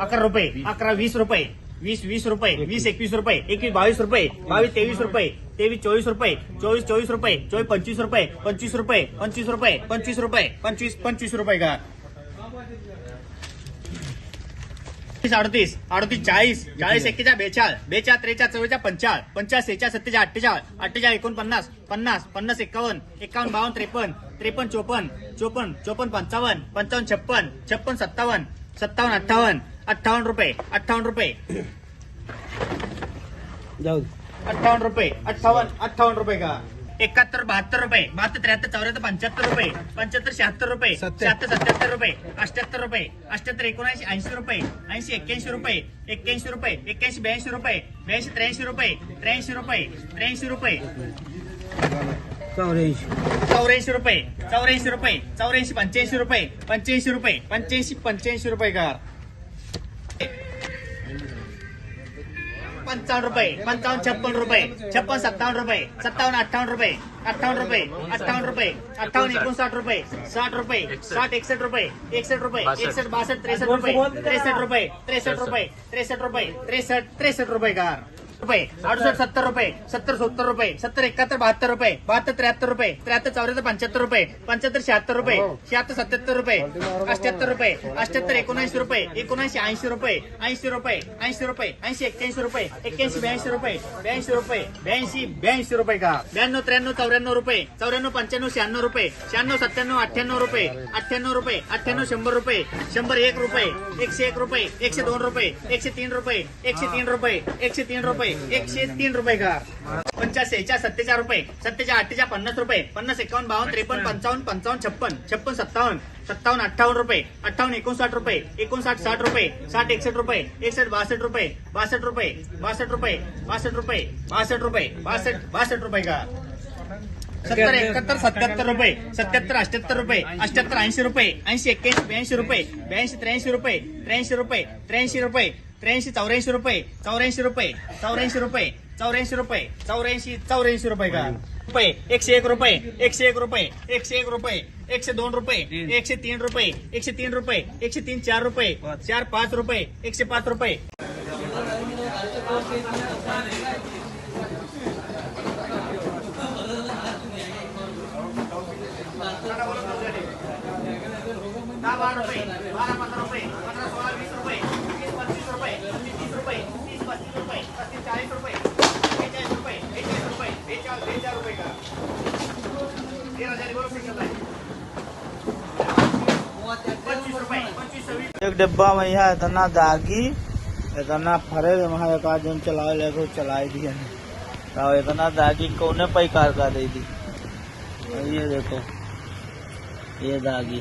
अकरा रुपये, अकरा, वीस रुपये, वीस वीस रुपये, वीस, एकवीस रुपये, एकवीस, बावीस रुपये, बावीस, तेवीस रुपये, तेवीस, चोवीस रुपये, चोवीस चोवीस रुपये, चोवीस, पंचवीस रुपये पंचवीस रुपये पंचवीस रुपये पंचवीस रुपये, पंचवीस पंचवीस रुपये का? अडतीस अडतीस चाळीस चाळीस एक्केचाळ बेचाळ बेचाळ त्रेचाळ चव्वेचाळ पंचाळ पंचाळ सेचाळ सत्तेचाळ अठ्ठेचाळ अठ्ठेचाळ एकोणपन्नास पन्नास पन्नास एक्कावन्न एक्कावन्न बावन्न त्रेपन्न त्रेपन्न चोपन्न चोपन्न चोपन्न पंचावन्न पंचावन्न छप्पन छप्पन सत्तावन्न सत्तावन्न अठ्ठावन्न अठ्ठावन्न रुपये अठ्ठावन्न रुपये. जाऊ अठ्ठावन्न रुपये अठ्ठावन्न अठ्ठावन्न रुपये का? एकाहत्तर बहात्तर रुपये. बहात्तर त्र्याहत्तर चौऱ्याहत्तर पंच्याहत्तर रुपये. पंच्याहत्तर शहात्तर रुपये. सत्तर. शहात्तर सत्याहत्तर रुपये. अठ्याहत्तर रुपये. अठ्याहत्तर एकोणऐंशी ऐंशी रुपये. ऐंशी एक्क्याऐंशी रुपये. एक्क्याऐंशी रुपये. एक्क्याऐंशी ब्याऐंशी रुपये. ब्याऐंशी त्र्याऐंशी रुपये. त्र्याऐंशी रुपये. त्र्याऐंशी रुपये. चौऱ्याऐंशी. चौऱ्याऐंशी रुपये. चौऱ्याऐंशी रुपये. चौऱ्याऐंशी पंच्याऐंशी रुपये. पंच्याऐंशी रुपये. पंच्याऐंशी पंच्याऐंशी रुपये का? पंचावन्न रुपये पंचावन्न छप्पन रुपये छप्पन सत्तावन्न रुपये सत्तावन्न अठ्ठावन्न रुपये अठ्ठावन्न रुपये अठ्ठावन्न रुपये अठ्ठावन्न एकोणसाठ रुपये साठ रुपये साठ एकसष्ट रुपये एकसष्ट रुपये एकसष्ट बासष्ट त्रेसष्ट रुपये त्रेसष्ट रुपये त्रेसष्ट रुपये त्रेसष्ट रुपये त्रेसष्ट त्रेसष्ट रुपये का रुपये अडुसष्ट सत्तर रुपये सत्तर सत्तर रुपये सत्तर एकाहत्तर बहात्तर रुपये बहात्तर त्र्याहत्तर रुपये त्र्याहत्तर चौऱ्याहत्तर पंच्याहत्तर रुपये पंच्याहत्तर शहात्तर रुपये शहात्तर सत्याहत्तर रुपये अठ्याहत्तर रुपये अष्ट्याहत्तर एकोणऐंशी रुपये एकोणऐंशी ऐंशी रुपये ऐंशी रुपये ऐंशी रुपये ऐंशी एक्क्याऐंशी रुपये एक्क्याऐंशी ब्याऐंशी रुपये ब्याऐंशी रुपये ब्याऐंशी ब्याऐंशी रुपये का? ब्याण्णव त्र्याण्णव चौऱ्याण्णव रुपये चौऱ्याण्णव पंच्याण्णव शहाण्णव रुपये शहाण्णव सत्त्याण्णव अठ्ठ्याण्णव रुपये अठ्ठ्याण्णव रुपये अठ्ठ्याण्णव शंभर रुपये शंभर एक रुपये एकशे एक रुपये एकशे दोन रुपये एकशे तीन रुपये एकशे तीन रुपये एकशे तीन रुपये एकशे तीन रुपये का सेहेचाळ सत्तेचाळ रुपये सत्तेचाळ अठ्ठेचाळ पन्नास रुपये पन्नास एकावन्न बावन्न त्रेपन्न पंचावन्न पंचावन्न छप्पन छप्पन सत्तावन्न सत्तावन्न अठ्ठावन्न रुपये अठ्ठावन्न एकोणसाठ रुपये एकोणसाठ साठ रुपये साठ एकसष्ट रुपये एकसष्ट बासष्ट रुपये बासष्ट रुपये बासष्ट रुपये बासष्ट रुपये बासष्ट रुपये बासष्ट बासष्ट रुपये का सत्तर एकाहत्तर सत्याहत्तर रुपये सत्याहत्तर अठ्याहत्तर रुपये अठ्याहत्तर ऐंशी रुपये ऐंशी एक्क्याऐंशी ब्याऐंशी रुपये ब्याऐंशी त्र्याऐंशी रुपये त्र्याऐंशी रुपये त्र्याऐंशी रुपये त्र्याऐंशी चौऱ्याऐंशी रुपये चौऱ्याऐंशी रुपये चौऱ्याऐंशी रुपये चौऱ्याऐंशी रुपये चौऱ्याऐंशी चौऱ्याऐंशी रुपये का रुपये एकशे एक रुपये एकशे एक रुपये एकशे एक रुपये एकशे दोन रुपये एकशे तीन रुपये एकशे तीन रुपये एकशे तीन चार रुपये चार पाच रुपये एकशे पाच रुपये बारा रुपये बारा पंधरा रुपये पंधरा सोळा वीस रुपये वीस पंचवीस रुपये पंचवीस तीस रुपये तीस पस्तीस रुपये पस्तीस चाळीस रुपये बेचाळीस रुपये बेचाळीस रुपये बेचाळीस बेचाळीस रुपये का तेरा हज़ार बरोबर शिकत आहे पंचवीस रुपये पंचवीस सव्वीस एक डब्बा यहाँ इतना दागी इतना फरे वहाँ एक आदमी चलाए ले को चलाए दिए तो इतना दागी कौने पैकार का दे। और ये देखो, ये दागी।